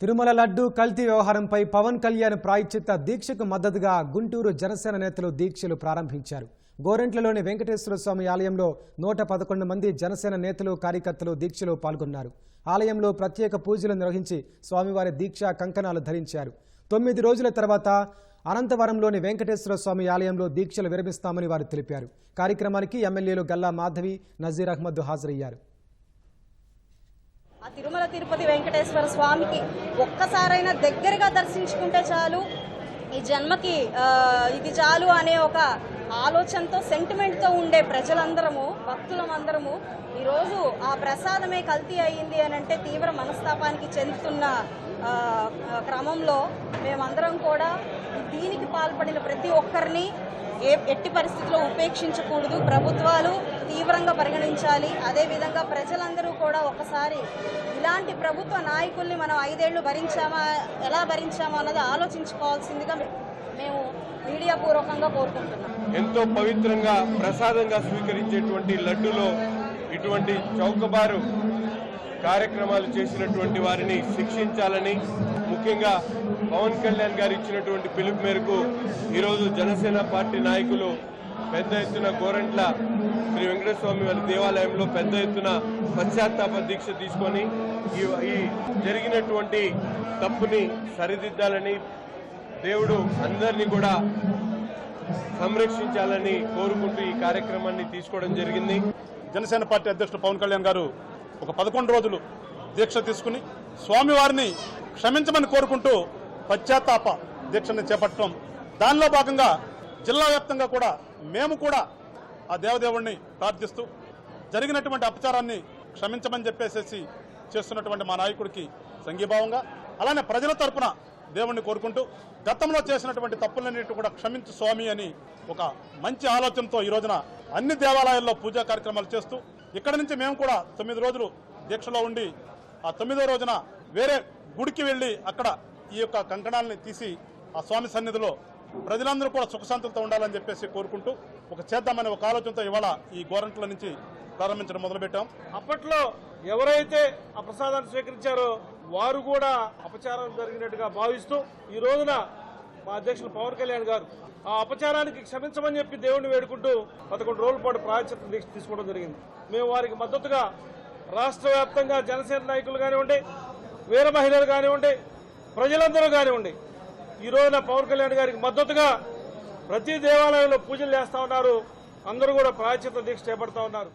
తిరుమల లడ్డు కల్తీ వ్యవహారంపై పవన్ కళ్యాణ్ ప్రాయచిత్త దీక్షకు మద్దతుగా గుంటూరు జనసేన నేతలు దీక్షలు ప్రారంభించారు. గోరెంట్లలోని వెంకటేశ్వర స్వామి ఆలయంలో నూట పదకొండు మంది జనసేన నేతలు కార్యకర్తలు దీక్షలో పాల్గొన్నారు. ఆలయంలో ప్రత్యేక పూజలు నిర్వహించి స్వామివారి దీక్ష కంకణాలు ధరించారు. తొమ్మిది రోజుల తర్వాత అనంతవరంలోని వెంకటేశ్వర స్వామి ఆలయంలో దీక్షలు విరమిస్తామని వారు తెలిపారు. కార్యక్రమానికి ఎమ్మెల్యేలు గల్లా మాధవి నజీర్ అహ్మద్ హాజరయ్యారు. తిరుమల తిరుపతి వెంకటేశ్వర స్వామికి ఒక్కసారైనా దగ్గరగా దర్శించుకుంటే చాలు. ఈ జన్మకి ఇది చాలు అనే ఒక ఆలోచనతో సెంటిమెంట్తో ఉండే ప్రజలందరము భక్తులం అందరము ఈరోజు ఆ ప్రసాదమే కల్తీ అయ్యింది అని అంటే తీవ్ర మనస్తాపానికి చెందుతున్న క్రమంలో మేమందరం కూడా దీనికి పాల్పడిన ప్రతి ఒక్కరిని ఏ ఎట్టి పరిస్థితుల్లో ఉపేక్షించకూడదు. ప్రభుత్వాలు తీవ్రంగా పరిగణించాలి. అదేవిధంగా ప్రజలందరూ కూడా ఒకసారి ఇలాంటి ప్రభుత్వ నాయకుల్ని మనం ఐదేళ్ళు భరించామా ఎలా భరించామా అన్నది ఆలోచించుకోవాల్సిందిగా మేము మీడియా పూర్వకంగా కోరుకుంటున్నాం. ఎంతో పవిత్రంగా ప్రసాదంగా స్వీకరించేటువంటి లడ్డులో ఇటువంటి చౌకబారు కార్యక్రమాలు చేసినటువంటి వారిని శిక్షించాలని ముఖ్యంగా పవన్ కళ్యాణ్ గారు ఇచ్చినటువంటి పిలుపు మేరకు ఈరోజు జనసేన పార్టీ నాయకులు పెద్ద ఎత్తున గోరంట్ల శ్రీ వెంకటస్వామి వారి దేవాలయంలో పెద్ద ఎత్తున పశ్చాత్తాప దీక్ష తీసుకొని ఈ ఈ జరిగినటువంటి తప్పుని సరిదిద్దాలని దేవుడు అందరినీ కూడా సంరక్షించాలని కోరుకుంటూ ఈ కార్యక్రమాన్ని తీసుకోవడం జరిగింది. జనసేన పార్టీ అధ్యక్షుడు పవన్ కళ్యాణ్ గారు ఒక పదకొండు రోజులు దీక్ష తీసుకుని స్వామివారిని క్షమించమని కోరుకుంటూ పశ్చాత్తాప దీక్షని చేపట్టడం. దానిలో భాగంగా జిల్లా వ్యాప్తంగా కూడా మేము కూడా ఆ దేవదేవుణ్ణి ప్రార్థిస్తూ జరిగినటువంటి అపచారాన్ని క్షమించమని చెప్పేసేసి చేస్తున్నటువంటి మా నాయకుడికి సంఘీభావంగా అలానే ప్రజల తరపున దేవుణ్ణి కోరుకుంటూ గతంలో చేసినటువంటి తప్పులన్నింటి కూడా క్షమించు స్వామి అని ఒక మంచి ఆలోచనతో ఈ రోజున అన్ని దేవాలయాల్లో పూజా కార్యక్రమాలు చేస్తూ ఇక్కడ నుంచి మేము కూడా తొమ్మిది రోజులు దీక్షలో ఉండి ఆ తొమ్మిదో రోజున వేరే గుడికి వెళ్ళి అక్కడ ఈ యొక్క కంకణాలని తీసి ఆ స్వామి సన్నిధిలో ప్రజలందరూ కూడా సుఖశాంతులతో ఉండాలని చెప్పేసి కోరుకుంటూ ఒక చేద్దామనే ఒక ఆలోచనతో ఇవాళ ఈ గోరంట్ల నుంచి ప్రారంభించడం మొదలుపెట్టాం. అప్పట్లో ఎవరైతే ఆ ప్రసాదాన్ని స్వీకరించారో వారు కూడా అపచారం జరిగినట్టుగా భావిస్తూ ఈ రోజున మా అధ్యక్షులు పవన్ కళ్యాణ్ గారు. ఆ అపచారానికి క్షమించమని చెప్పి దేవుణ్ణి వేడుకుంటూ పదకొండు రోజుల పాటు ప్రాయచిత్త దీక్ష తీసుకోవడం జరిగింది. మేము వారికి మద్దతుగా రాష్ట్ర వ్యాప్తంగా జనసేన నాయకులు కానివ్వండి వీర మహిళలు కానివ్వండి ప్రజలందరూ కానివ్వండి ఈ రోజున పవన్ కళ్యాణ్ గారికి మద్దతుగా ప్రతి దేవాలయంలో పూజలు చేస్తా ఉన్నారు. అందరూ కూడా ప్రాయచిత్త దీక్ష చేపడతా ఉన్నారు.